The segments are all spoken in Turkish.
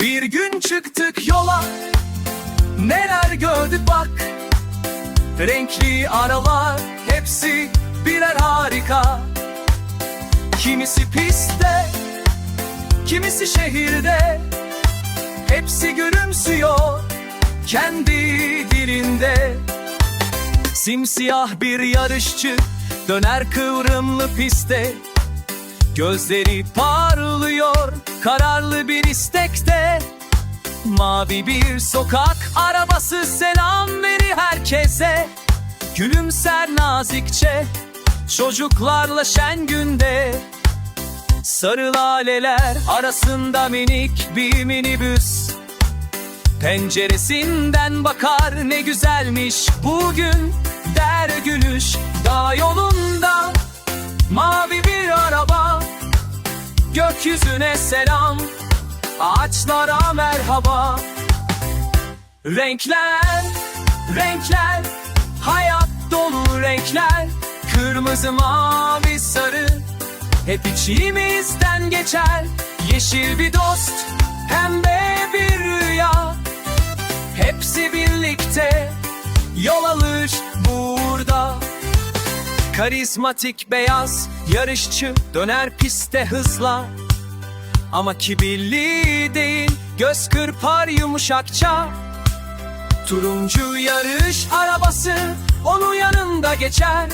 Bir gün çıktık yola Neler gördük bak. Renkli aralar Hepsi birer harika. Kimisi pistte Kimisi şehirde. Hepsi gülümsüyor Kendi dilinde. Simsiyah bir yarışçı Döner kıvrımlı piste Gözleri parlıyor Kararlı bir istekte. Mavi bir sokak arabası selam verir herkese. Gülümser nazikçe çocuklarla şen günde. Sarı laleler arasında minik bir minibüs. Penceresinden bakar ne güzelmiş bugün Der gülüş. Dağ yolunda Gökyüzüne selam. Ağaçlara merhaba. Renkler, renkler Hayat dolu renkler. Kırmızı, mavi, sarı Hep içimizden geçer. Yeşil bir dost Pembe bir rüya. Hepsi birlikte Yol alır burada. Karizmatik beyaz yarışçı döner piste hızla Ama kibirli değil göz kırpar yumuşakça Turuncu yarış arabası onun yanında geçer.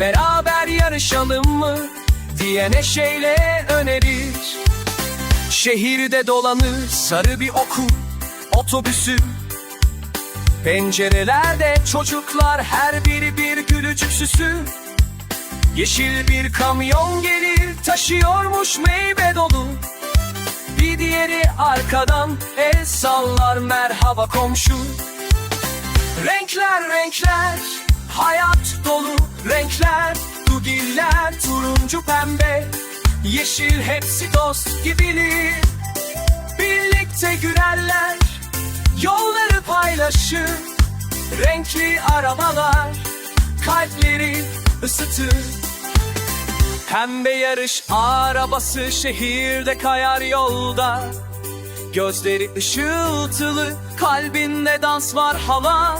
Beraber yarışalım mı diye neşeyle önerir. Şehirde dolanır sarı bir okul otobüsü. Pencerelerde çocuklar her biri bir gülücük süsü Yeşil bir kamyon gelir taşıyormuş meyve dolu. Bir diğeri arkadan el sallar merhaba komşu. Renkler renkler hayat dolu renkler. Dugiller turuncu pembe Yeşil hepsi dost gibidir Birlikte gülerler Yolları paylaşır. Renkli arabalar Kalpleri ısıtır Pembe yarış arabası şehirde kayar yolda. Gözleri ışıltılı kalbinde dans var hava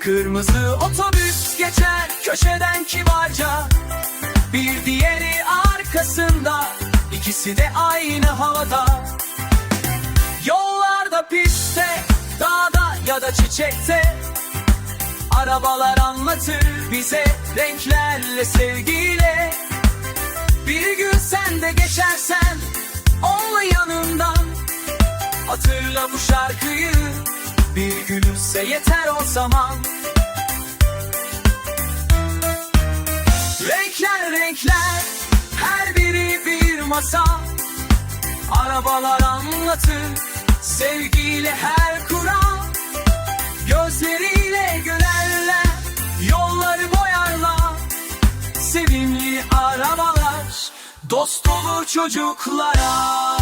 Kırmızı otobüs geçer köşeden kibarca. Bir diğeri arkasında ikisi de aynı havada. Yollarda pistte, dağda ya da çiçekte. Arabalar anlatır bize renklerle sevgiyle Bir gün sen de geçersen onunla yanından Hatırla bu şarkıyı. Bir gülümse yeter o zaman. Renkler renkler her biri bir masal Arabalar anlatır sevgiyle her kural dost olur çocuklara